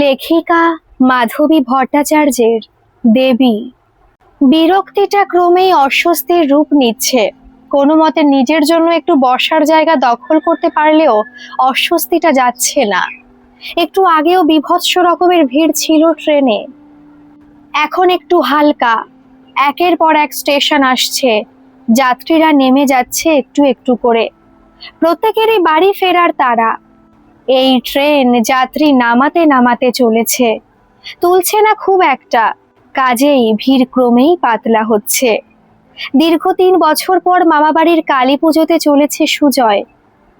লেখিকা মাধবী ভট্টাচার্যের দেবী। বিরক্তিটা ক্রমেই অস্বস্তির রূপ নিচ্ছে। কোনো মতে নিজের জন্য একটু বসার জায়গা দখল করতে পারলেও অস্বস্তিটা যাচ্ছে না। একটু আগেও বিভৎস রকমের ভিড় ছিল ট্রেনে। এখন একটু হালকা। একের পর এক স্টেশন আসছে। যাত্রীরা নেমে যাচ্ছে একটু একটু করে। প্রত্যেকেরই বাড়ি ফেরার তারা এই ট্রেন যাত্রী নামাতে নামাতে চলেছে। তুলছে না খুব একটা। কাজেই ভিড় ক্রমেই পাতলা হচ্ছে। দীর্ঘ তিন বছর পর মামাবাড়ির কালী পুজোতে চলেছে সুজয়।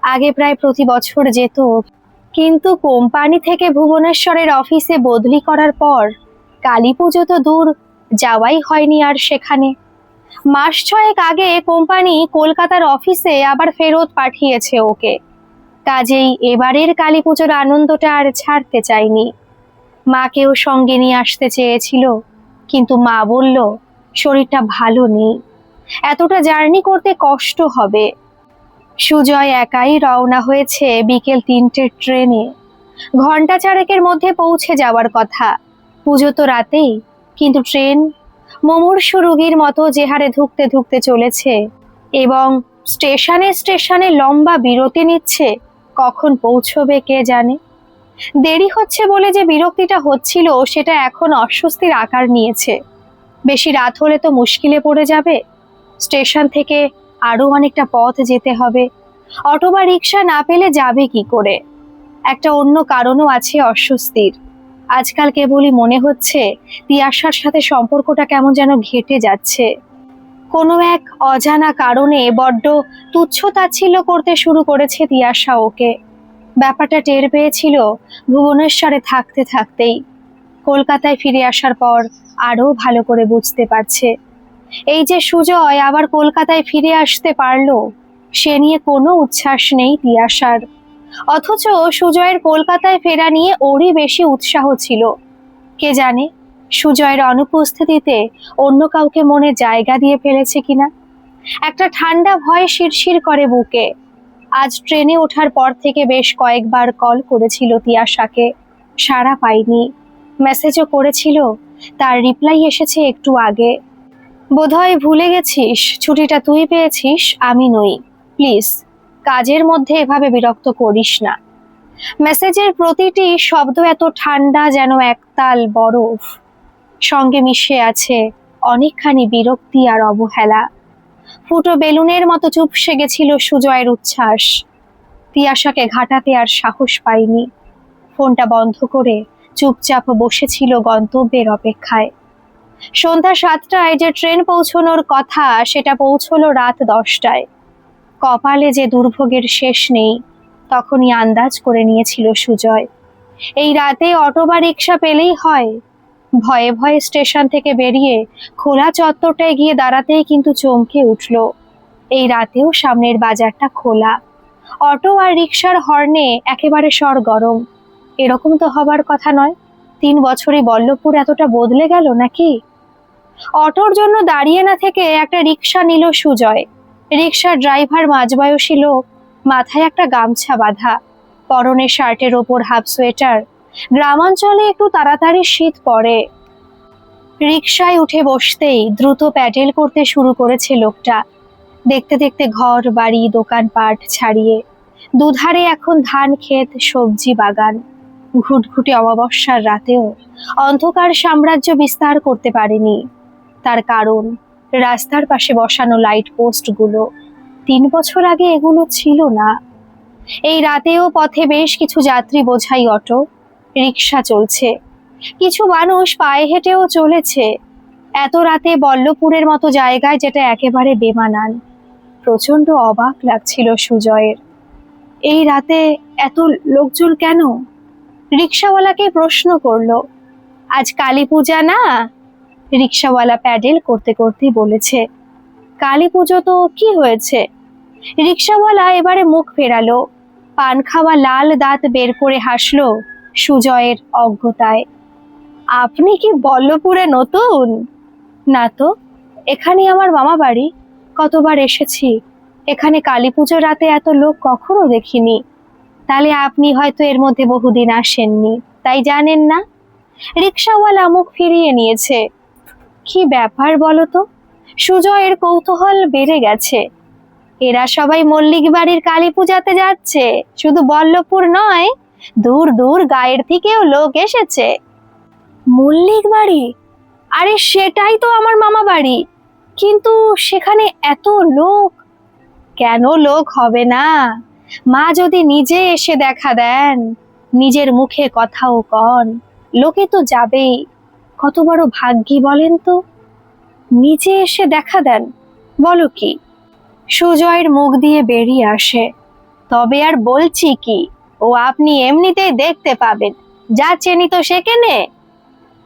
আগে প্রায় প্রতি বছর যেত। কিন্তু কোম্পানি থেকে ভুবনেশ্বরের অফিসে বদলি করার পর কালী পুজো তো দূর, যাওয়াই হয়নি আর সেখানে। মাস ছয়েক আগে কোম্পানি কলকাতার অফিসে আবার ফেরত পাঠিয়েছে ওকে। কাজেই এবারের কালী পুজোর আনন্দটা আর ছাড়তে চাইনি। মাকেও সঙ্গে নিয়ে আসতে চেয়েছিল, কিন্তু মা বলল, শরীরটা ভালো নেই। এতটা জার্নি করতে কষ্ট হবে। সুজয় একাই রওনা হয়েছে বিকেল তিনটের ট্রেনে। ঘণ্টা চারেকের মধ্যে পৌঁছে যাওয়ার কথা। পুজো তো রাতেই, কিন্তু ট্রেন মুমূর্ষু রুগীর মতো যে হারে ধুকতে ধুকতে চলেছে এবং স্টেশনে স্টেশনে লম্বা বিরতি নিচ্ছে কখন পৌঁছবে কে জানে? দেরি হচ্ছে বলে যে বিরক্তিটা হচ্ছিল, সেটা এখন অস্বস্তির আকার নিয়েছে। বেশি রাত হলে তো মুশকিলে পড়ে যাবে। স্টেশন থেকে আরও অনেকটা পথ যেতে হবে। অটো বা রিক্সা না পেলে যাবে কি করে? একটা অন্য কারণও আছে অস্বস্তির। আজকাল কেবলই মনে হচ্ছে, তিয়াশার সাথে সম্পর্কটা কেমন যেন ঘেটে যাচ্ছে। কোনো এক অজানা কারণে বড্ড তুচ্ছ তাচ্ছিল্য করতে শুরু করেছে তিয়াশা ওকে ব্যাপারটা টের পেয়েছিল ভুবনেশ্বরে থাকতে থাকতেই। কলকাতায় ফিরে আসার পর আরও ভালো করে বুঝতে পারছে। এই যে সুজয় আবার কলকাতায় ফিরে আসতে পারল, সে নিয়ে কোনো উচ্ছ্বাস নেই তিয়াশার অথচ সুজয়ের কলকাতায় ফেরা নিয়ে ওরই বেশি উৎসাহ ছিল। কে জানে সুজয়ের অনুপস্থিতিতে অন্য কাউকে মনে জায়গা দিয়ে ফেলেছে কিনা? একটা ঠান্ডা ভয় শিরশির করে বুকে। আজ ট্রেনে ওঠার পর থেকে বেশ কয়েকবার কল করেছিল তিয়াশাকে। সাড়া পাইনি মেসেজও করেছিল। তার রিপ্লাই এসেছে একটু আগে। বোধহয় ভুলে গেছিস, ছুটিটা তুই পেয়েছিস, আমি নই। প্লিজ, কাজের মধ্যে এভাবে বিরক্ত করিস না। মেসেজের প্রতিটি শব্দ এত ঠান্ডা যেন একতাল বরফ। সঙ্গে মিশে আছে অনেকখানি বিরক্তি আর অবহেলা। ফুটো বেলুনের মতো চুপসে গেছিল সুজয়ের উচ্ছ্বাস। তিয়াশাকে ঘাটাতে আর সাহস পাইনি ফোনটা বন্ধ করে চুপচাপ বসেছিল গন্তব্যের অপেক্ষায়। সন্ধ্যা সাতটায় যে ট্রেন পৌঁছনোর কথা, সেটা পৌঁছলো রাত দশটায়। কপালে যে দুর্ভোগের শেষ নেই, তখনই আন্দাজ করে নিয়েছিল সুজয়। এই রাতে অটো বা রিক্সা পেলেই হয় ভয়ে ভয়ে স্টেশন থেকে বেরিয়ে খোলা চত্বরটায় গিয়ে দাঁড়াতেই কিন্তু চমকে উঠল। এই রাতেও সামনের বাজারটা খোলা। অটো আর রিক্সার হর্নে একেবারে স্বর গরম এরকম তো হবার কথা নয়। তিন বছরই বল্লভপুর এতটা বদলে গেল নাকি? অটোর জন্য দাঁড়িয়ে না থেকে একটা রিক্সা নিল সুজয়। রিক্সার ড্রাইভার মাঝবয়সী লোক, মাথায় একটা গামছা বাঁধা। পরনে শার্টের ওপর হাফ সোয়েটার গ্রামাঞ্চলে একটু তাড়াতাড়ি শীত পড়ে। রিক্সায় উঠে বসতেই দ্রুত প্যাডেল করতে শুরু করেছে লোকটা। দেখতে দেখতে ঘর, বাড়ি, দোকানপাট ছাড়িয়ে দুধারে এখন ধান ক্ষেত, সবজি বাগান। ঘুটঘুটে অমাবস্যার রাতেও অন্ধকার সাম্রাজ্য বিস্তার করতে পারেনি। তার কারণ, রাস্তার পাশে বসানো লাইট পোস্টগুলো তিন বছর আগে এগুলো ছিল না। এই রাতেও পথে বেশ কিছু যাত্রী বোঝাই অটো রিক্সা চলছে। কিছু মানুষ পায়ে হেঁটেও চলেছে। এত রাতে বল্লপুরের মতো জায়গায় যেটা একেবারে বেমানান। প্রচণ্ড অবাক লাগছিল সুজয়ের। এই রাতে এত লোকজন কেন? রিক্সাওয়ালাকে প্রশ্ন করল। আজ কালী পূজা না? রিক্সাওয়ালা প্যাডেল করতে করতে বলেছে। কালী পুজো তো কি হয়েছে? রিক্সাওয়ালা এবারে মুখ ফেরালো। পান খাওয়া লাল দাঁত বের করে হাসলো। সুজয়ের অজ্ঞতায়। আপনি কি বল্লপুরে নতুন? না তো, এখানে আমার মামা বাড়ি। কতবার এসেছি। এখানে কালী পুজোর রাতে এত লোক কখনো দেখিনি। তাহলে আপনি হয়তো এর মধ্যে বহুদিন আসেননি, তাই জানেন না? রিক্সাওয়ালা মুখ ফিরিয়ে নিয়েছে। কি ব্যাপার বলো তো? সুজয়ের কৌতূহল বেড়ে গেছে। এরা সবাই মল্লিক বাড়ির কালী পূজাতে যাচ্ছে, শুধু বল্লভপুর নয় দূর দূর গায়ের থেকেও লোক এসেছে। মল্লিক বাড়ি? আরে সেটাই তো আমার মামা বাড়ি। কিন্তু সেখানে এত লোক? কেন লোক হবে না? মা যদি নিজে এসে দেখা দেন, নিজের মুখে কথাও কন, লোকে তো যাবেই। কত বড় ভাগ্যি বলেন তো? নিজে এসে দেখা দেন, বলো কি? সুজয়ের মুখ দিয়ে বেরিয়ে আসে। তবে আর বলছি কি ও আপনি এমনিতেই দেখতে পাবেন। যা চেনি তো সে কেনে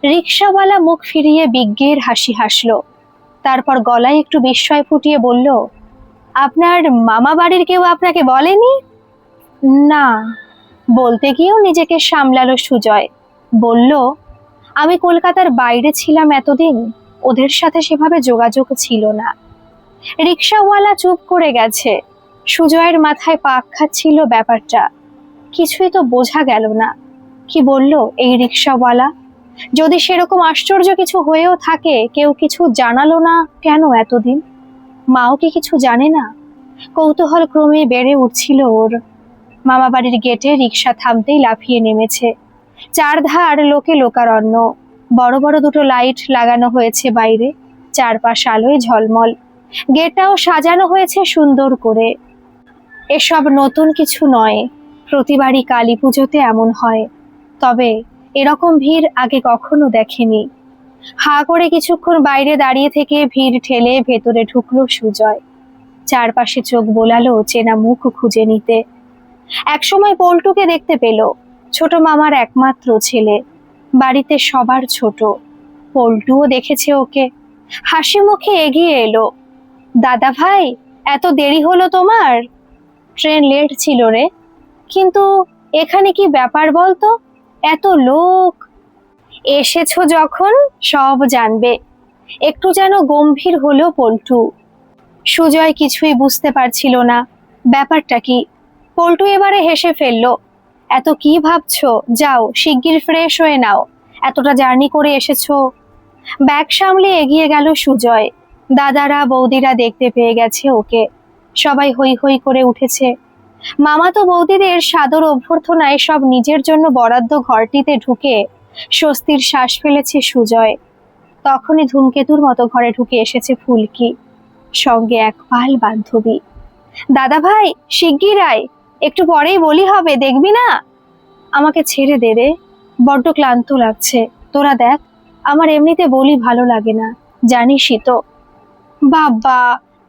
রিক্সাওয়ালা মুখ ফিরিয়ে বিজ্ঞের হাসি হাসলো। তারপর গলায় একটু বিস্ময় ফুটিয়ে বলল, আপনার মামা বাড়ির কেউ আপনাকে বলেনি? না। বলতে গিয়েও নিজেকে সামলালো সুজয়। বলল, আমি কলকাতার বাইরে ছিলাম এতদিন। ওদের সাথে সেভাবে যোগাযোগ ছিল না। রিক্সাওয়ালা চুপ করে গেছে। সুজয়ের মাথায় পাক খাচ্ছিল ব্যাপারটা। কিছুই তো বোঝা গেল না। কি বলল এই রিক্সাওয়ালা? যদি সেরকম আশ্চর্য কিছু হয়েও থাকে, কেউ কিছু জানালো না কেন এতদিন? মাও কি কিছু জানে না? কৌতূহল ক্রমে বেড়ে উঠছিল ওর। মামা বাড়ির গেটে রিক্সা থামতেই লাফিয়ে নেমেছে। চারধার লোকে লোকারণ্য। বড় বড় দুটো লাইট লাগানো হয়েছে বাইরে, চারপাশ আলোয় ঝলমল। গেটটাও সাজানো হয়েছে সুন্দর করে। এসব নতুন কিছু নয়। প্রতিবারই কালী পুজোতে এমন হয়। তবে এরকম ভিড় আগে কখনো দেখেনি। হা করে কিছুক্ষণ বাইরে দাঁড়িয়ে থেকে ভিড় ঠেলে ভেতরে ঢুকলো সুজয়। চারপাশে চোখ বোলালো চেনা মুখ খুঁজে নিতে। একসময় পল্টুকে দেখতে পেল। ছোট মামার একমাত্র ছেলে। বাড়িতে সবার ছোট। পল্টুও দেখেছে ওকে। হাসি মুখে এগিয়ে এলো। দাদা ভাই, এত দেরি হলো তোমার? ট্রেন লেট ছিল রে। কিন্তু এখানে কি ব্যাপার বলতো? এত লোক। এসেছ যখন, সব জানবে। একটু যেন গম্ভীর হলো পল্টু। সুজয় কিছুই বুঝতে পারছিল না। ব্যাপারটা কি? পল্টু এবারে হেসে ফেলল, এত কি ভাবছ? যাও, শিগগির ফ্রেশ হয়ে নাও। এতটা জার্নি করে এসেছ? ব্যাগ সামলে এগিয়ে গেল সুজয়। দাদারা, বৌদিরা দেখতে পেয়ে গেছে ওকে। সবাই হই হই করে উঠেছে। মামা তো বৌদিদের সাদর অভ্যর্থনায় সব নিজের জন্য বরাদ্দ ঘরটিতে ঢুকে স্বস্তির শ্বাস ফেলেছে সুজয়। তখনই ধূমকেতুর মতো ঘরে ঢুকে এসেছে ফুলকি, সঙ্গে এক পাল বান্ধবী। দাদা ভাই, শিগগির আয়, একটু পরেই বলি হবে, দেখবি না? আমাকে ছেড়ে দে রে, বড্ড ক্লান্ত লাগছে। তোরা দেখ, আমার এমনিতে বলি ভালো লাগে না, জানিসই তো। বাবা,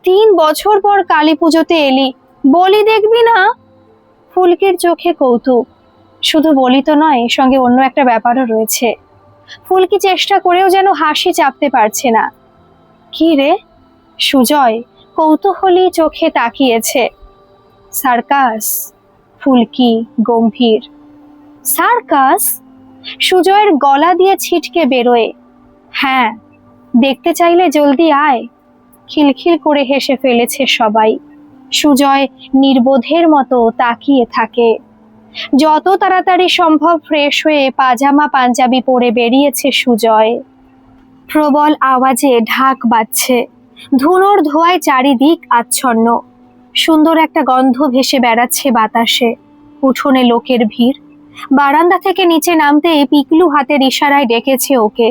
তিন বছর পর কালী পুজোতে এলি বলি দেখবি না? ফুলকির চোখে কৌতুক। শুধু বলি তো নয় সঙ্গে অন্য একটা ব্যাপারও রয়েছে। ফুলকি চেষ্টা করেও যেন হাসি চাপতে পারছে না। কি রে? সুজয় কৌতূহলী চোখে তাকিয়েছে। সার্কাস, ফুলকি, গম্ভীর। সার্কাস? সুজয়ের গলা দিয়ে ছিটকে বেরোয়। হ্যাঁ দেখতে চাইলে জলদি আয়। খিলখিল করে হেসে ফেলেছে সবাই। সুজয় নির্বোধের মতো তাকিয়ে থাকে। যত তাড়াতাড়ি সম্ভব ফ্রেশ হয়ে পাজামা পাঞ্জাবি পরে বেরিয়েছে সুজয়। প্রবল আওয়াজে ঢাক বাজছে। ধুনোর ধোয়ায় চারিদিক আচ্ছন্ন। সুন্দর একটা গন্ধ ভেসে বেড়াচ্ছে বাতাসে। উঠোনে লোকের ভিড়। বারান্দা থেকে নিচে নামতে পিকলু হাতের ইশারায় ডেকেছে ওকে।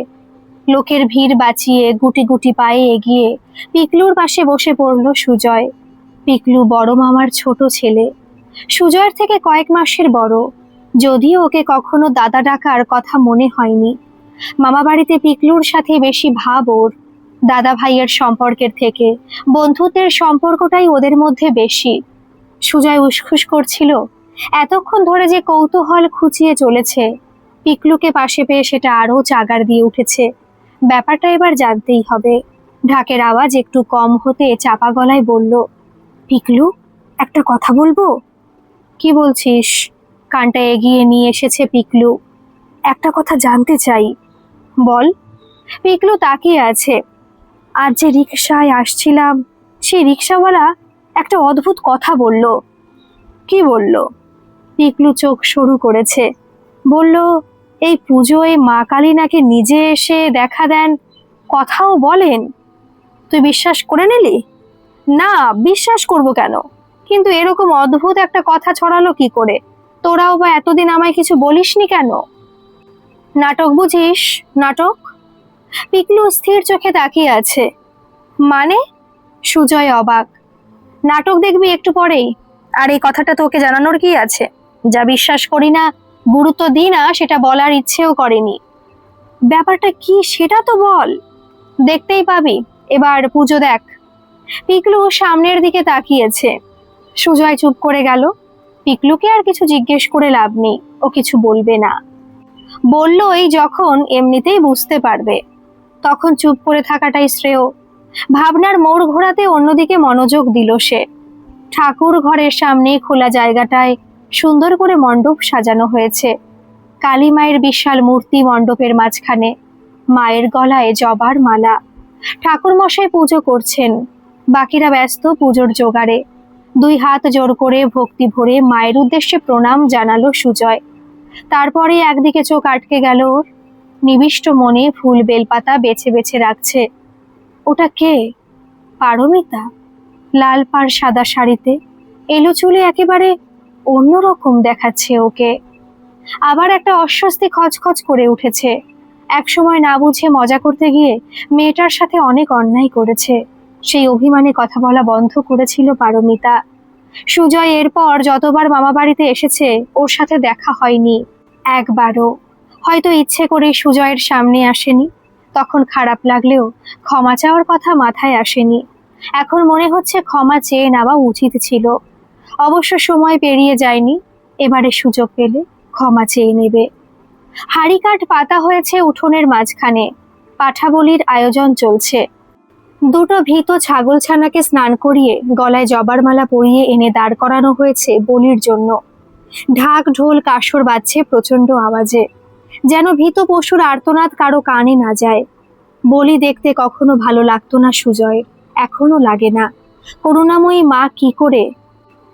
লোকের ভিড় বাঁচিয়ে গুটি গুটি পায়ে এগিয়ে পিকলুর পাশে বসে পড়ল সুজয়। পিকলু বড় মামার ছোট ছেলে। সুজয়ের থেকে কয়েক মাসের বড়। যদিও ওকে কখনো দাদা ডাকার কথা মনে হয়নি। মামা বাড়িতে পিকলুর সাথে বেশি ভাব ওর। দাদা ভাইয়ের সম্পর্কের থেকে বন্ধুত্বের সম্পর্কটাই ওদের মধ্যে বেশি। সুজয় উসখুস করছিল, এতক্ষণ ধরে যে কৌতূহল খুঁচিয়ে চলেছে, পিকলুকে পাশে পেয়ে সেটা আরও চাগার দিয়ে উঠেছে। ব্যাপারটা এবার জানতেই হবে। ঢাকের আওয়াজ একটু কম হতে চাপা গলায় বলল পিকলু, একটা কথা বলব? কি বলছিস? কানটা এগিয়ে নিয়ে এসেছে পিকলু। একটা কথা জানতে চাই। বল। পিকলু তাকিয়ে আছে। আজ যে রিক্সায় আসছিলাম, সেই রিক্সাওয়ালা একটা অদ্ভুত কথা বলল। কি বলল? পিকলু চোখ সরু করেছে। বলল, এই পুজোয় মা কালী নাকি নিজে এসে দেখা দেন, কথাও বলেন। তুই বিশ্বাস করে নিলি? না, বিশ্বাস করব কেন? কিন্তু এরকম অদ্ভুত একটা কথা ছড়ালো কি করে? তোরাও বা এতদিন আমায় কিছু বলিসনি কেন? নাটক বুঝিস? নাটক? পিকলু স্থির চোখে তাকিয়ে আছে। মানে? সুজয় অবাক। নাটক দেখবি একটু পরেই। আর এই কথাটা তোকে জানানোর কি আছে? যা বিশ্বাস করি না, গুরুত্ব দিই না, সেটা বলার ইচ্ছেও করেনি। ব্যাপারটা কি সেটা তো বল। দেখতেই পাবি। এবার পুজো দেখ। পিকলু সামনের দিকে তাকিয়েছে। সুজয় চুপ করে গেল। পিকলুকে আর কিছু জিজ্ঞেস করে লাভ নেই, ও কিছু বলবে না। বললই যখন এমনিতেই বুঝতে পারবে। তখন চুপ করে থাকাটাই শ্রেয়। ভাবনার মোড় ঘোরাতে অন্যদিকে মনোযোগ দিল সে। ঠাকুর ঘরের সামনে খোলা জায়গাটায় সুন্দর করে মণ্ডপ সাজানো হয়েছে। কালী মায়ের বিশাল মূর্তি মণ্ডপের মাঝখানে, মায়ের গলায় জবার মালা। ঠাকুর মশাই পুজো করছেন। বাকিরা ব্যস্ত পুজোর জোগাড়ে। দুই হাত জোর করে ভক্তি ভরে মায়ের উদ্দেশ্যে প্রণাম জানালো সুজয়। তারপরে একদিকে চোখ আটকে গেল ওর। নিবিষ্ট মনে ফুল বেলপাতা বেছে বেছে রাখছে। ওটা কে? পারমিতা? লাল পাড় সাদা শাড়িতে। এলো চুলে একেবারে অন্যরকম দেখাচ্ছে ওকে। আবার একটা অস্বস্তি খচখচ করে উঠেছে। একসময় না বুঝে মজা করতে গিয়ে মেয়েটার সাথে অনেক অন্যায় করেছে। সেই অভিমানে কথা বলা বন্ধ করেছিল পারমিতা। সুজয় এরপর যতবার মামা বাড়িতে এসেছে, ওর সাথে দেখা হয়নি, একবারও। হয়তো ইচ্ছে করে সুজয়ের সামনে আসেনি, তখন খারাপ লাগলেও ক্ষমা চাওয়ার কথা মাথায় আসেনি। এখন মনে হচ্ছে ক্ষমা চেয়ে নেওয়া উচিত ছিল। অবশ্য সময় পেরিয়ে যায়নি, এবারে সুযোগ পেলে ক্ষমা চেয়ে নেবে। হাড়িকাঠ পাতা হয়েছে উঠোনের মাঝখানে, পাঠাবলির আয়োজন চলছে। দুটো ভীত ছাগলছানাকে স্নান করিয়ে গলায় জবার মালা পরিয়ে এনে দাঁড় করানো হয়েছে বলির জন্য। ঢাক ঢোল কাসর বাজছে প্রচণ্ড আওয়াজে। যেন ভীত পশুর আর্তনাদ কারও কানে না যায়। বলি দেখতে কখনো ভালো লাগতো না সুজয়, এখনও লাগে না। করুণাময়ী মা কি করে?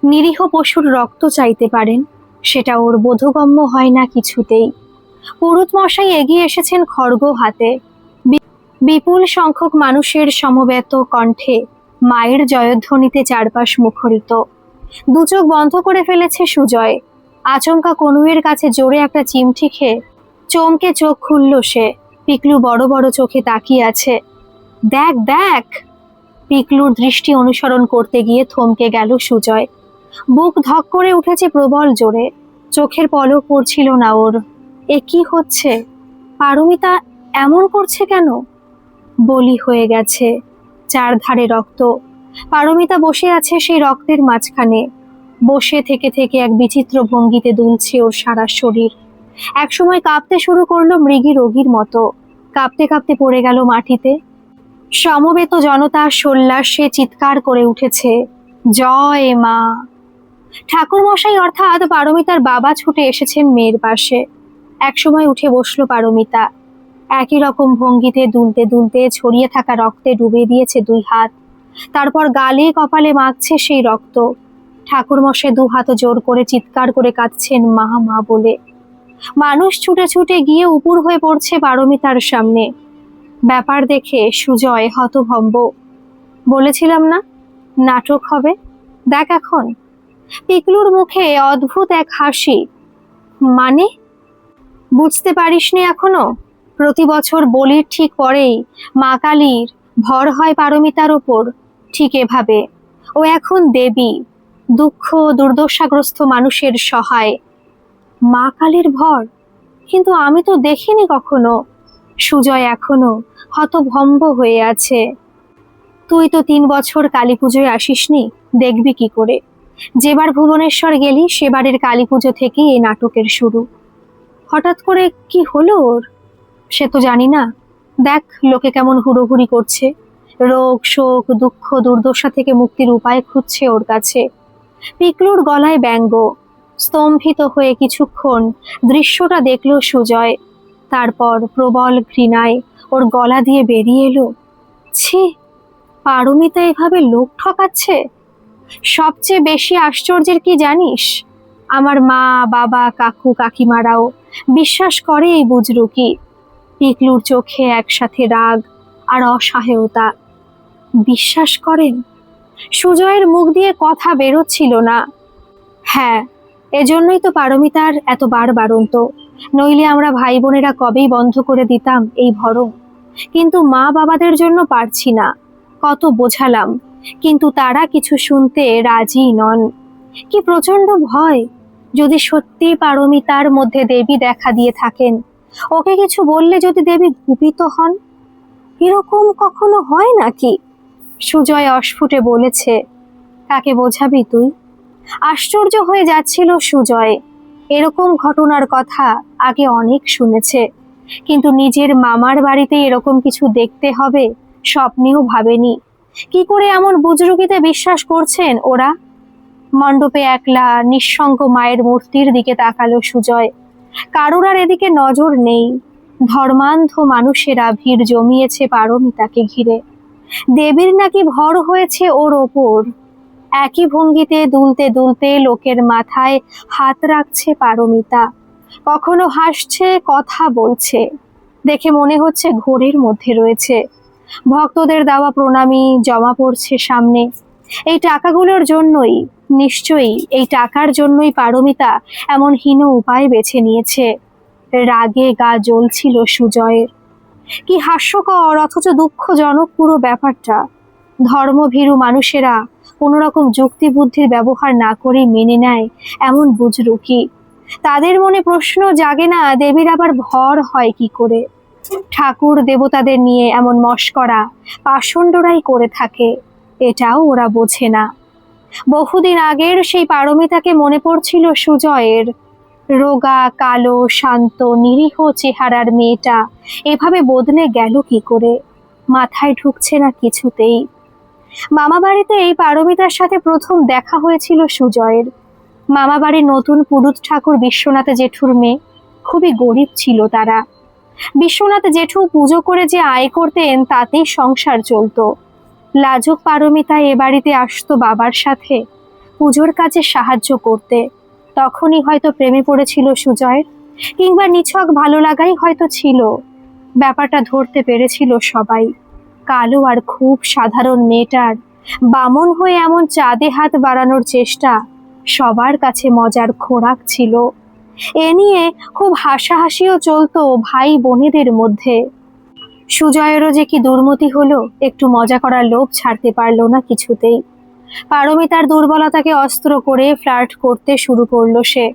নিরীহ পশুর রক্ত চাইতে পারেন, সেটা ওর বোধগম্য হয় না কিছুতেই। পুরুত মশাই এগিয়ে এসেছেন খড়গ হাতে। বিপুল সংখ্যক মানুষের সমবেত কণ্ঠে মায়ের জয়ধ্বনিতে চারপাশ মুখরিত। দু চোখ বন্ধ করে ফেলেছে সুজয়। আচমকা কনুয়ের কাছে জোরে একটা চিমটি খেয়ে চমকে চোখ খুলল সে। পিকলু বড় বড় চোখে তাকিয়ে আছে। দেখ দেখ! পিকলুর দৃষ্টি অনুসরণ করতে গিয়ে থমকে গেল সুজয়। বুক ধক করে উঠেছে প্রবল জোরে। চোখের পলক পড়ছিল না ওর। এ কি হচ্ছে? পারমিতা, এমন করছে কেন? বলি হয়ে গেছে। চারধারে রক্ত। পারমিতা বসে আছে সেই রক্তের মাঝখানে। বসে থেকে থেকে এক বিচিত্র ভঙ্গিতে দুলছে ওর সারা শরীর। একসময় কাঁপতে শুরু করল মৃগী রোগীর মতো। কাঁপতে কাঁপতে পড়ে গেল মাটিতে। সমবেত জনতা সোল্লাসে চিৎকার করে উঠেছে, জয় মা! ঠাকুর মশাই অর্থাৎ পারমিতার বাবা ছুটে এসেছেন মেয়ের পাশে। একসময় উঠে বসল পারমিতা। একই রকম ভঙ্গিতে দুলতে দুলতে ছড়িয়ে থাকা রক্তে ডুবে দিয়েছে দুই হাত। তারপর গালে কপালে মাখছে সেই রক্ত। ঠাকুর মশাই দু হাত জোর করে চিৎকার করে কাঁদছেন, মা মা বলে। মানুষ ছুটে ছুটে গিয়ে উপুর হয়ে পড়ছে পারমিতার সামনে। ব্যাপার দেখে সুজয় হতভম্ব। বলেছিলাম না, নাটক হবে? দেখ এখন। পিকলুর মুখে অদ্ভুত এক হাসি। মানে? বুঝতে পারিসনি এখনও? প্রতি বছর বলির ঠিক পরেই মা কালীর ভর হয় পারমিতার ওপর ঠিক এভাবে। ও এখন দেবী, দুঃখ দুর্দশাগ্রস্ত মানুষের সহায়। মা কালীর ভর? কিন্তু আমি তো দেখিনি কখনো। সুজয় এখনও হতভম্ব হয়ে আছে। তুই তো তিন বছর কালী পুজোয় আসিসনি, দেখবি কি করে। যেবার ভুবনেশ্বর গেলি, সেবারের কালী পুজো থেকেই এই নাটকের শুরু। হঠাৎ করে কি হলো ওর? সে তো জানি না। দেখ, লোকে কেমন হুড়োহুড়ি করছে। রোগ, শোক, দুঃখ, দুর্দশা থেকে মুক্তির উপায় খুঁজছে ওর কাছে। পিকলুর গলায় ব্যঙ্গ। স্তম্ভিত হয়ে কিছুক্ষণ দৃশ্যটা দেখল সুজয়। তারপর প্রবল ঘৃণায় ওর গলা দিয়ে বেরিয়ে এলো। ছি, পারমিতা এভাবে লোক ঠকাচ্ছে? সবচেয়ে বেশি আশ্চর্যের কি জানিস? আমার মা, বাবা, কাকু, কাকিমারাও বিশ্বাস করে এই বুজরুকি। টিকলুর চোখে একসাথে রাগ আর অসহায়তা। বিশ্বাস করেন? সুজয়ের মুখ দিয়ে কথা বেরোচ্ছিল না। হ্যাঁ এজন্যই তো পারমিতার এত বার বারন্ত। নইলে আমরা ভাই বোনেরা কবেই বন্ধ করে দিতাম এই ভরম। কিন্তু মা বাবাদের জন্য পারছি না। কত বোঝালাম, কিন্তু তারা কিছু শুনতে রাজি নন। কি প্রচণ্ড ভয়, যদি সত্যি পারমিতার মধ্যে দেবী দেখা দিয়ে থাকেন। ওকে কিছু বললে যদি দেবী কুপিত হন? এরকম কখনো হয় নাকি? সুজয় অস্ফুটে বলেছে কাকে বোঝাবি তুই? আশ্চর্য হয়ে যাচ্ছিল সুজয়। এরকম ঘটনার কথা আগে অনেক শুনেছে, কিন্তু নিজের মামার বাড়িতে এরকম কিছু দেখতে হবে স্বপ্নেও ভাবেনি। কি করে এমন বুজরুকিতে বিশ্বাস করছেন ওরা? মণ্ডপে একলা, নিঃসঙ্গ মায়ের মূর্তির দিকে তাকালো সুজয়। কারোর আর এদিকে নজর নেই। ধর্মান্ধ মানুষেরা ভিড় জমিয়েছে পারমিতাকে ঘিরে। দেবীর নাকি ভর হয়েছে ওর ওপর। একই ভঙ্গিতে দুলতে দুলতে লোকের মাথায় হাত রাখছে পারমিতা। কখনো হাসছে, কথা বলছে। দেখে মনে হচ্ছে ঘোরের মধ্যে রয়েছে। ভক্তদের দেওয়া প্রণামী জমা পড়ছে সামনে। এই টাকাগুলোর জন্যই নিশ্চয়ই এই টাকার জন্যই পারমিতা এমন হীন উপায় বেছে নিয়েছে। রাগে গা জ্বলছিল সুজয়ের। কি হাস্যকর, অথচ দুঃখজনক পুরো ব্যাপারটা। ধর্মভীরু মানুষেরা কোনো রকম যুক্তি বুদ্ধির ব্যবহার না করে মেনে নেয় এমন বুজরুকি। তাদের মনে প্রশ্ন জাগে না, দেবীর আবার ভর হয় কি করে? ঠাকুর দেবতাদের নিয়ে এমন মস্করা, পাষণ্ডরাই করে থাকে, এটাও ওরা বোঝে না। বহুদিন আগের সেই পারমিতাকে মনে পড়ছিল সুজয়ের। রোগা, কালো, শান্ত, নিরীহ চেহারার মেয়েটা। এভাবে বদলে গেল কি করে? মাথায় ঢুকছে না কিছুতেই। মামা বাড়িতে এই পারমিতার সাথে প্রথম দেখা হয়েছিল সুজয়ের। মামা বাড়ির নতুন পুরুত ঠাকুর বিশ্বনাথ জেঠুর মেয়ে। খুবই গরিব ছিল তারা। বিশ্বনাথ জেঠু পুজো করে যে আয় করতেন, তাতেই সংসার চলতো। লাজুক পারমিতা এ বাড়িতে আসতো বাবার সাথে। পুজোর কাজে সাহায্য করতে। তখনই হয়তো প্রেমে পড়েছিল সুজয়ের কিংবা নিছক ভালো লাগাই হয়তো ছিল। ব্যাপারটা ধরতে পেরেছিল সবাই। কালো আর খুব সাধারণ মেয়েটার বামন হয়ে এমন চাঁদে হাত বাড়ানোর চেষ্টা সবার কাছে মজার খোরাক ছিল। এ নিয়ে খুব হাসাহাসিও চলতো ভাই বোনেদের মধ্যে। সুজয়েরও যে কি দুর্মতি হলো, একটু মজা করার লোভ ছাড়তে পারল না কিছুতেই। পারমিতার দুর্বলতাকে অস্ত্র করে ফ্লার্ট করতে শুরু করল সে।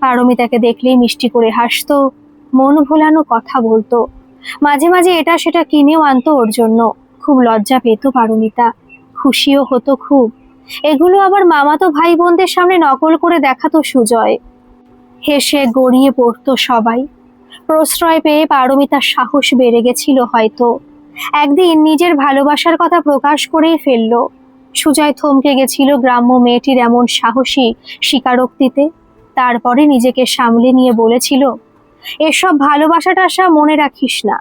পারমিতাকে দেখলেই মিষ্টি করে হাসতো, মন ভোলানো কথা বলতো। মাঝে মাঝে এটা সেটা কিনেও আনতো ওর জন্য। খুব লজ্জা পেত পারমিতা, খুশিও হতো খুব। এগুলো আবার মামাতো ভাই বোনদের সামনে নকল করে দেখাতো সুজয়। হেসে গড়িয়ে পড়তো সবাই। প্রশ্রয় পেয়ে পারমিতার সাহস বেড়ে গেছিল হয়তো। একদিন নিজের ভালোবাসার কথা প্রকাশ করেই ফেলল। সুজয় থমকে গেছিল গ্রাম্য মেয়েটির এমন সাহসী স্বীকারোক্তিতে। তারপরে নিজেকে সামলে নিয়ে বলেছিল, এসব ভালোবাসাটা আসা মনে রাখিস না।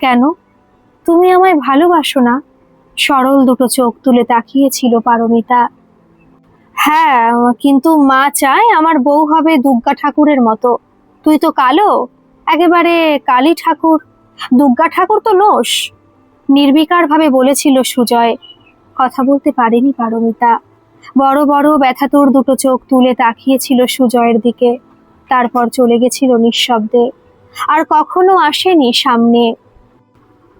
কেন? তুমি আমায় ভালোবাসো না? সরল দুটো চোখ তুলে তাকিয়েছিল পারমিতা। হ্যাঁ কিন্তু মা চায় আমার বউ হবে দুর্গা ঠাকুরের মতো। তুই তো কালো? একেবারে কালী ঠাকুর, দুর্গা ঠাকুর তো নোস নির্বিকার ভাবে বলেছিল সুজয়, কথা বলতে পারেনি পারমিতা। বড় বড় ব্যথাতুর দুটো চোখ তুলে তাকিয়েছিল সুজয়ের দিকে। তারপর চলে গেছিল নিঃশব্দে, আর কখনো আসেনি সামনে।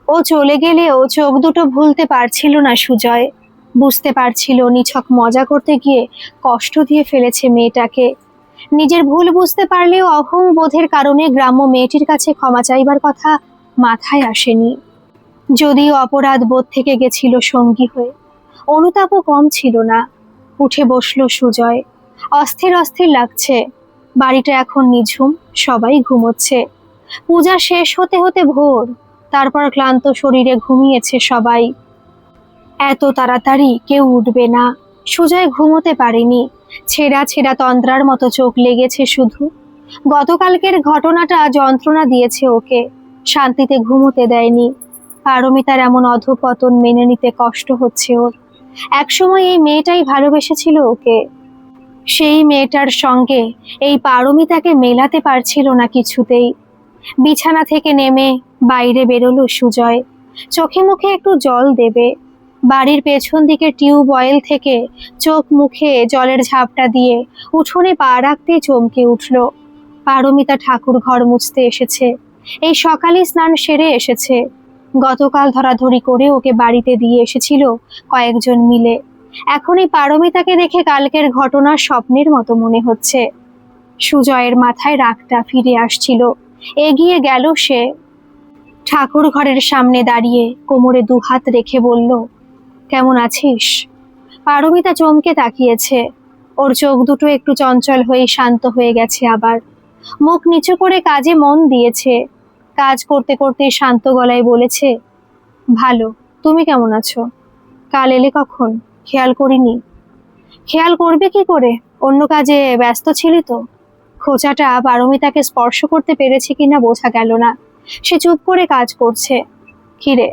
ও চলে গেলেও চোখ দুটো ভুলতে পারছিল না সুজয়। বুঝতে পারছিল, নিছক মজা করতে গিয়ে কষ্ট দিয়ে ফেলেছে মেয়েটাকে। নিজের ভুল বুঝতে পারলেও অহং বোধের কারণে গ্রাম্য মেয়েটির কাছে ক্ষমা চাইবার কথা মাথায় আসেনি। যদিও অপরাধ বোধ থেকে গেছিল সঙ্গী হয়ে। অনুতাপও কম ছিল না। উঠে বসল সুজয়। অস্থির অস্থির লাগছে। বাড়িটা এখন নিঝুম, সবাই ঘুমোচ্ছে। পূজা শেষ হতে হতে ভোর। তারপর ক্লান্ত শরীরে ঘুমিয়েছে সবাই। এত তাড়াতাড়ি কেউ উঠবে না। সুজয় ঘুমোতে পারেনি। ছেঁড়া ছেঁড়া তন্দ্রার মতো চোখ লেগেছে শুধু। গতকালকের ঘটনাটা যন্ত্রণা দিয়েছে ওকে। শান্তিতে ঘুমোতে দেয়নি। পারমিতার এমন অধপতন মেনে নিতে কষ্ট হচ্ছে ওর। একসময় এই মেয়েটাই ভালোবেসেছিল ওকে। সেই মেয়েটার সঙ্গে এই পারমিতাকে মেলাতে পারছিল না কিছুতেই। বিছানা থেকে নেমে বাইরে বেরোলো সুজয়। চোখে মুখে একটু জল দেবে। বাড়ির পেছন দিকে টিউবওয়েল থেকে চোখ মুখে জলের ঝাপটা দিয়ে উঠোনে পা রাখতে চমকে উঠল। পারমিতা ঠাকুর ঘর মুছতে এসেছে। এই সকালে স্নান সেরে এসেছে। গতকাল ধরাধরি করে ওকে বাড়িতে দিয়ে এসেছিল কয়েকজন মিলে। এখন এই পারমিতাকে দেখে কালকের ঘটনা স্বপ্নের মতো মনে হচ্ছে। সুজয়ের মাথায় রাগটা ফিরে আসছিল। এগিয়ে গেল সে। ঠাকুর ঘরের সামনে দাঁড়িয়ে কোমরে দুহাত রেখে বলল কেমন আছিস? পারমিতা চমকে তাকিয়েছে। ওর চোখ দুটো একটু চঞ্চল হয়ে শান্ত হয়ে গেছে আবার। মুখ নিচু করে কাজে মন দিয়েছে। কাজ করতে করতে শান্ত গলায় বলেছে, ভালো, তুমি কেমন আছো? কাল এলে কখন? খেয়াল করিনি। খেয়াল করবে কি করে? অন্য কাজে ব্যস্ত ছিলি তো? খোঁচাটা পারমিতাকে স্পর্শ করতে পেরেছে কিনা বোঝা গেল না। সে চুপ করে কাজ করছে। কিরে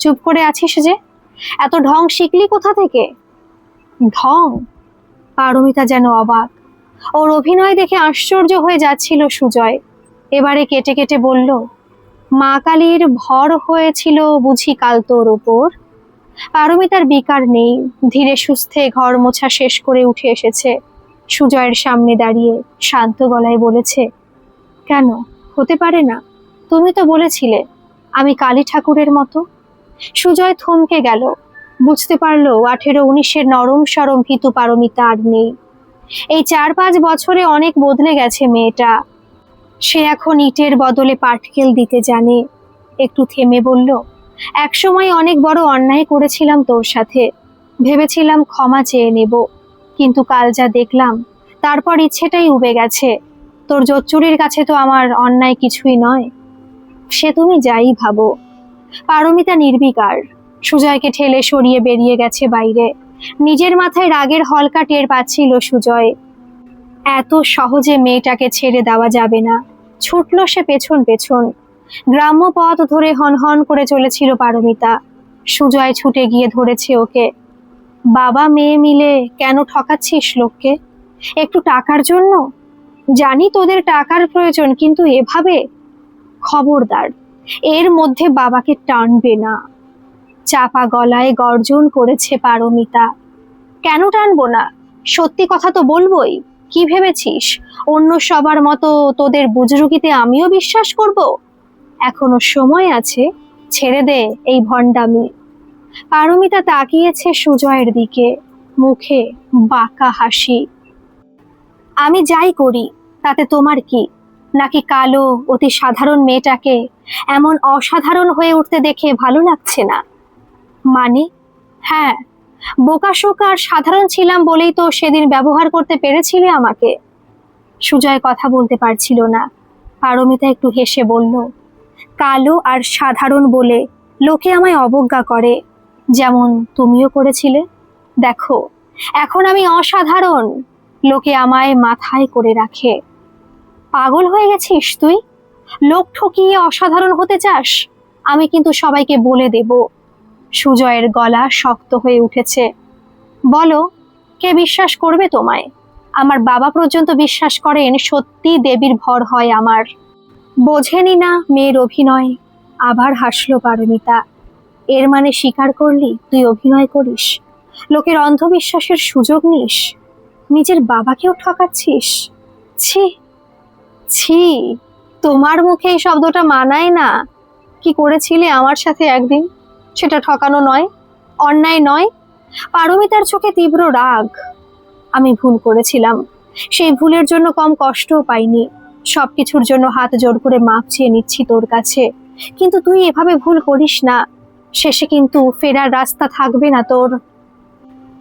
চুপ করে আছিস যে? এত ঢং শিখলি কোথা থেকে? ঢং? পারমিতা যেন অবাক। ওর অভিনয় দেখে আশ্চর্য হয়ে যাচ্ছিল সুজয়। এবারে কেটে কেটে বলল, মা কালীর ভর হয়েছিল বুঝি কাল তোর ওপর পারমিতার বিকার নেই। ধীরে সুস্থে ঘর মোছা শেষ করে উঠে এসেছে। সুজয়ের সামনে দাঁড়িয়ে শান্ত গলায় বলেছে, কেন? হতে পারে না। তুমি তো বলেছিলে, আমি কালী ঠাকুরের মতো। সুজয় থমকে গেল। বুঝতে পারল আঠেরো উনিশের নরম সরম ভীতু পারমিতা আর নেই। এই চার পাঁচ বছরে অনেক বদলে গেছে মেয়েটা। সে এখন ইটের বদলে পাটকেল দিতে জানে। একটু থেমে বলল, একসময় অনেক বড় অন্যায় করেছিলাম তোর সাথে। ভেবেছিলাম ক্ষমা চেয়ে নেব। কিন্তু কাল যা দেখলাম, তারপর ইচ্ছেটাই উবে গেছে। তোর জোচ্চুরির কাছে তো আমার অন্যায় কিছুই নয়। সে তুমি যাই ভাবো। পারমিতা নির্বিকার। সুজয়কে ঠেলে সরিয়ে বেরিয়ে গেছে বাইরে। নিজের মাথায় রাগের হলকা টের পাচ্ছিল সুজয়। এত সহজে মেয়েটাকে ছেড়ে দেওয়া যাবে না। ছুটল সে পেছন পেছন। গ্রাম্য পথ ধরে হনহন করে চলেছিল পারমিতা। সুজয় ছুটে গিয়ে ধরেছে ওকে। বাবা মেয়ে মিলে কেন ঠকাচ্ছিস লোককে? একটু টাকার জন্য? জানি তোদের টাকার প্রয়োজন, কিন্তু এভাবে? খবরদার। এর মধ্যে বাবাকে টানবে না। চাপা গলায় গর্জন করেছে পারমিতা। কেন টানবো না? সত্যি কথা তো বলবোই। কি ভেবেছিস? অন্য সবার মতো তোদের বুজরুকিতে আমিও বিশ্বাস করব? এখনও সময় আছে, ছেড়ে দে এই ভণ্ডামি। পারমিতা তাকিয়েছে সুজয়ের দিকে, মুখে বাঁকা হাসি। আমি যাই করি, তাতে তোমার কি? নাকি কালো, অতি সাধারণ মেয়েটাকে এমন অসাধারণ হয়ে উঠতে দেখে ভালো লাগছে না? মানে? হ্যাঁ বোকাশোক আর সাধারণ ছিলাম বলেই তো সেদিন ব্যবহার করতে পেরেছিলে আমাকে। সুজয় কথা বলতে পারছিল না। পারমিতা একটু হেসে বলল, কালো আর সাধারণ বলে লোকে আমায় অবজ্ঞা করে। যেমন তুমিও করেছিলে। দেখো, এখন আমি অসাধারণ। লোকে আমায় মাথায় করে রাখে। পাগল হয়ে গেছিস তুই? লোক ঠকিয়ে অসাধারণ হতে চাস? আমি কিন্তু সবাইকে বলে দেব। সুজয়ের গলা শক্ত হয়ে উঠেছে। বলো, কে বিশ্বাস করবে তোমায়? আমার বাবা পর্যন্ত বিশ্বাস করেন সত্যি দেবীর ভর হয় আমার। বোঝেনি না মেয়ের অভিনয়। আবার হাসলো পারমিতা। এর মানে স্বীকার করলি তুই অভিনয় করিস? লোকের অন্ধবিশ্বাসের সুযোগ নিস? নিজের বাবাকেও ঠকাচ্ছিস? ছি! ছি, তোমার মুখে এই শব্দটা মানায় না। কি করেছিলে আমার সাথে একদিন? সেটা ঠকানো নয়, অন্যায় নয়, পারমিতার চোখে তীব্র রাগ। আমি ভুল করেছিলাম। সেই ভুলের জন্য কম কষ্টও পাইনি। সব কিছুর জন্য হাত জোর করে মাপ চেয়ে নিচ্ছি তোর কাছে। কিন্তু তুই এভাবে ভুল করিস না। শেষে কিন্তু ফেরার রাস্তা থাকবে না তোর।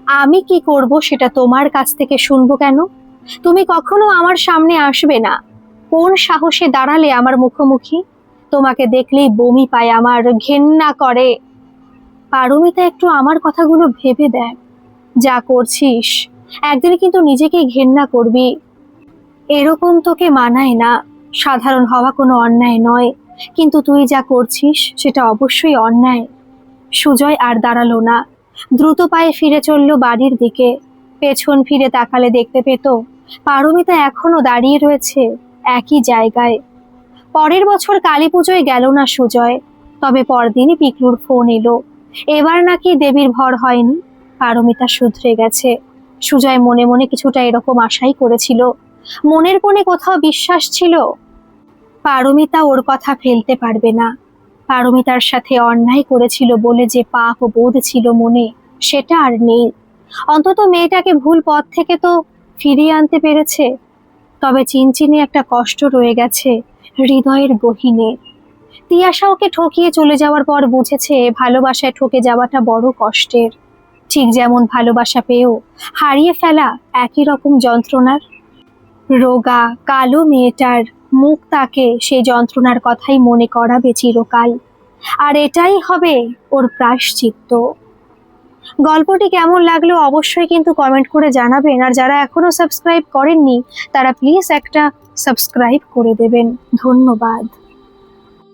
আমি কি করব সেটা তোমার কাছ থেকে শুনব কেন? তুমি কখনো আমার সামনে আসবে না। কোন সাহসে দাঁড়ালে আমার মুখোমুখি? তোমাকে দেখলেই বমি পায়, আমার ঘেন্না করে। পারমিতা একটু আমার কথাগুলো ভেবে দেখ যা করছিস একদিন কিন্তু নিজেকে ঘেন্না করবি। এরকম তোকে মানায় না। সাধারণ হওয়া কোনো অন্যায় নয়। কিন্তু তুই যা করছিস, সেটা অবশ্যই অন্যায়। সুজয় আর দাঁড়াল না। দ্রুত পায়ে ফিরে চলল বাড়ির দিকে। পেছন ফিরে তাকালে দেখতে পেত, পারমিতা এখনও দাঁড়িয়ে রয়েছে। একই জায়গায়। পরের বছর কালী পুজোয় গেল না সুজয়, তবে পরদিনই পিকলুর ফোন এলো। এবার নাকি দেবীর ভর হয়নি, পারমিতা শুধরে গেছে। সুজয় মনে মনে কিছুটা এরকম আশাই করেছিল। মনের কোণে কোথাও বিশ্বাস ছিল, পারমিতা ওর কথা ফেলতে পারবে না। পারমিতার সাথে অন্যায় করেছিল বলে যে পাপ বোধ ছিল মনে, সেটা আর নেই। অন্তত মেয়েটাকে ভুল পথ থেকে তো ফিরিয়ে আনতে পেরেছে। তবে চিনচিনে একটা কষ্ট রয়ে গেছে হৃদয়ের গহীনে তিয়াশা ওকে ঠকিয়ে চলে যাওয়ার পর বুঝেছে ভালোবাসায় ঠকে যাওয়াটা বড় কষ্টের। ঠিক যেমন ভালোবাসা পেয়েও হারিয়ে ফেলা একই রকম যন্ত্রণার। রোগা, কালো মেয়েটার মুখ তাকে সেই যন্ত্রণার কথাই মনে করাবে চিরকাল। আর এটাই হবে ওর প্রায়শ্চিত্ত। গল্পটি কেমন লাগল অবশ্যই কিন্তু কমেন্ট করে জানাবেন। আর যারা এখনও সাবস্ক্রাইব করেননি, তারা প্লিজ একটা সাবস্ক্রাইব করে দেবেন। ধন্যবাদ।